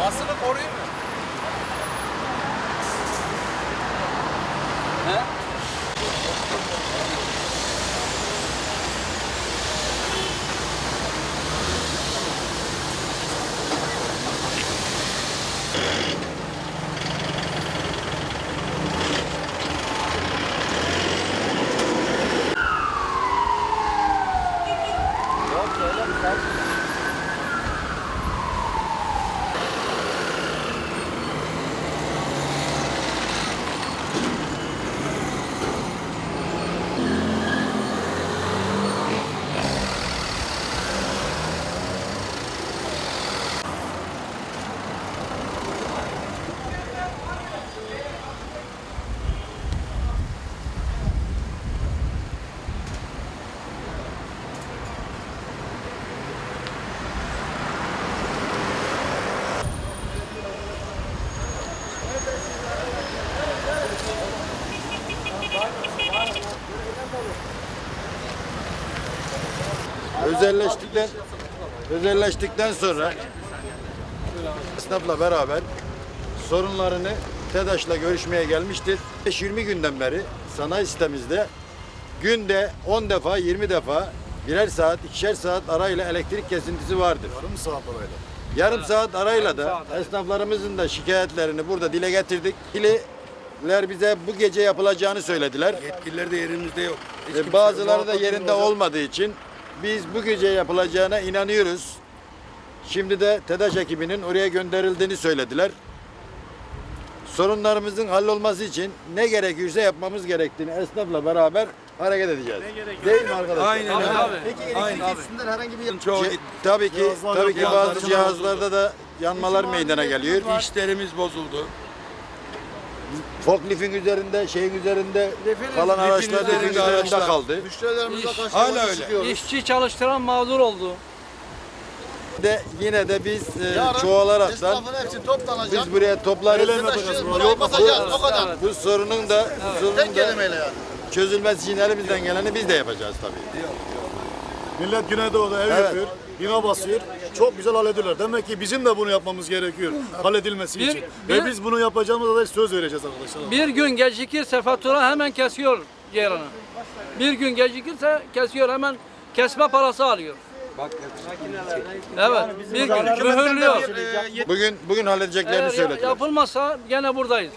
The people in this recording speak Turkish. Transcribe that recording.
Basını koruyayım mı? He? Özelleştikten özelleştikten sonra esnafla beraber sorunlarını TEDAŞ'la görüşmeye gelmiştir. 20 günden beri sanayi sitemizde günde 10 defa 20 defa birer saat ikişer saat arayla elektrik kesintisi vardır. Yarım saat arayla. Yarım saat arayla da esnaflarımızın da şikayetlerini burada dile getirdik. İliler bize bu gece yapılacağını söylediler. Yetkililer de yerimizde yok. Hiç E, Bazıları da yerinde olmadığı için biz bu gece yapılacağına inanıyoruz. Şimdi de TEDAŞ ekibinin oraya gönderildiğini söylediler. Sorunlarımızın hallolması için ne gerekiyorsa yapmamız gerektiğini esnafla beraber hareket edeceğiz. Değil mi arkadaşlar? Aynen öyle. Peki Aynen. herhangi bir Çoğu Ce- tabii ki tabii ki bazı cihazlar cihazlarda da yanmalar meydana geliyor. işlerimiz bozuldu. Forklifin üzerinde, şeyin üzerinde kalan lifin araçlar lifin üzerinde üzerinde araçlar. kaldı. Müşterilerimize karşı Hala öyle. çıkıyoruz. İşçi çalıştıran mağdur oldu. De yine de biz e, Yarın çoğalaraktan esnafın hepsi toplanacak. biz buraya toplarız. Taşıyoruz, burayı basacağız. O kadar. Bu sorunun da sorunun Tek da kelimeyle yani. çözülmesi için elimizden geleni biz de yapacağız tabii. Millet Güneydoğu'da ev Evet. yapıyor, bina basıyor. Çok güzel hallediyorlar. Demek ki bizim de bunu yapmamız gerekiyor. Halledilmesi Bir- için. bir- Ve biz bunu yapacağımıza da söz vereceğiz arkadaşlar. Bir gün gecikirse fatura hemen kesiyor yerini. Bir gün gecikirse kesiyor hemen kesme parası alıyor. Evet, bir gün mühürlüyor. Bugün bugün halledeceklerini Eğer ya- söylediler. yapılmazsa gene buradayız.